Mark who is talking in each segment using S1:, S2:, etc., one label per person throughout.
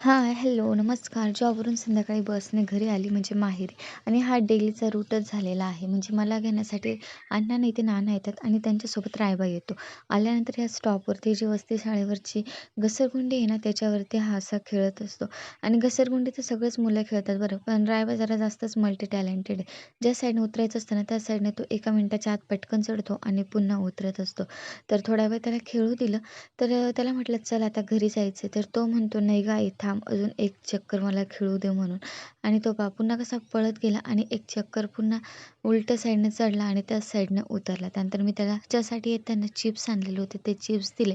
S1: हां हॅलो नमस्कार. जॉबवरून संध्याकाळी बसने घरी आली म्हणजे माहेरी आणि हा डेलीचा रूटच झालेला आहे. म्हणजे मला घेण्यासाठी अण्णा नाही ते नाना येतात आणि त्यांच्यासोबत रायबा येतो. आल्यानंतर या स्टॉपवरती जी वस्ती शाळेवरची घसरगुंडी आहे ना त्याच्यावरती हा असा खेळत असतो. आणि घसरगुंडी तर सगळेच मुलं खेळतात बरं पण रायबा जरा जास्तच मल्टी टॅलेंटेड आहे. ज्या साईडने उतरायचं असतं ना त्या साईडने तो एका मिनटाच्या आत पटकन चढतो आणि पुन्हा उतरत असतो. तर थोड्या वेळ त्याला खेळू दिलं. तर त्याला म्हटलं चल आता घरी जायचं तर तो म्हणतो नाही गा थांब अजून एक चक्कर मला खेळू दे म्हणून. आणि तो बा पुन्हा कसा पळत गेला आणि एक चक्कर पुन्हा उलट्या साईडनं चढला आणि त्याच साईडनं उतरला. त्यानंतर मी त्याला त्याच्यासाठी त्यांना चिप्स आणलेले होते ते चिप्स दिले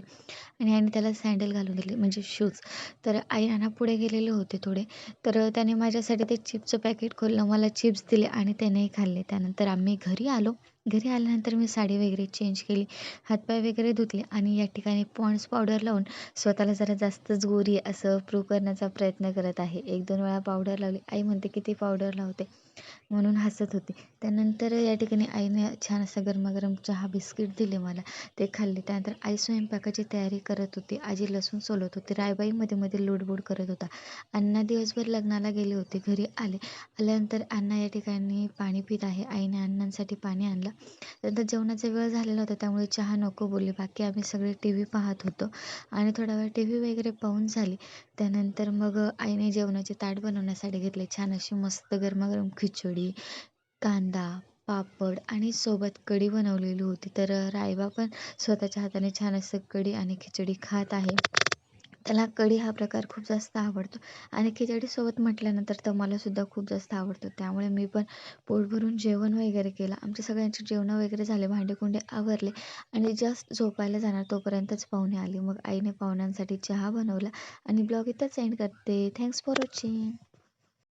S1: आणि आईने त्याला सँडल घालून दिले म्हणजे शूज तर आई नाना पुढे गेलेले होते थोडे. तर त्याने माझ्यासाठी ते चिप्सचं पॅकेट खोललं मला चिप्स दिले आणि त्यानेही खाल्ले. त्यानंतर आम्ही घरी आलो. घरी आल्यानंतर मी साडी वगैरे चेंज केली हातपाय वगैरे धुतले आणि या ठिकाणी पॉन्ड्स पावडर लावून स्वतःला जरा जास्तच गोरी असं प्रूव्ह करण्याचा प्रयत्न करत आहे. एक दोन वेळा पावडर लावली आई म्हणते किती पावडर लावते म्हणून हसत होते. त्यानंतर या ठिकाणी आईने छान असा गरमागरम चहा बिस्किट दिले मला ते खाल्ले. त्यानंतर आई स्वयंपाकाची तयारी करत होती. आजी लसूण सोलत होती. रायबाई मध्ये मध्ये लोडबोड करत होता. अण्णा दिवसभर लग्नाला गेले होते. घरी आले. आल्यानंतर अण्णा या ठिकाणी पाणी पित आहे. आईने अण्णांसाठी पाणी आणलं. त्यानंतर जेवणाचा वेळ झालेला होता त्यामुळे चहा नको बोलले. बाकी आम्ही सगळे टी व्ही पाहत होतो. आणि थोडा वेळ टी व्ही वगैरे पाहून झाली. त्यानंतर मग आईने जेवणाचे ताट बनवण्यासाठी घेतले. छान अशी मस्त गरमागरम खिचडी कांदा पापड आणि सोबत कढी बनवलेली होती. तर रायबा पण स्वतःच्या हाताने छान असं कढी आणि खिचडी खात आहे. त्याला कढी हा प्रकार खूप जास्त आवडतो. आणि खिचडीसोबत म्हटल्यानंतर तर मलासुद्धा खूप जास्त आवडतो. त्यामुळे मी पण पोट भरून जेवण वगैरे केलं. आमच्या सगळ्यांचे जेवणं वगैरे झाले. भांडेकुंडे आवरले. आणि जस्ट झोपायला जाणार तोपर्यंतच पाहुणे आले. मग आईने पाहुण्यांसाठी चहा बनवला. आणि ब्लॉग इथंच एंड करते. Thanks for watching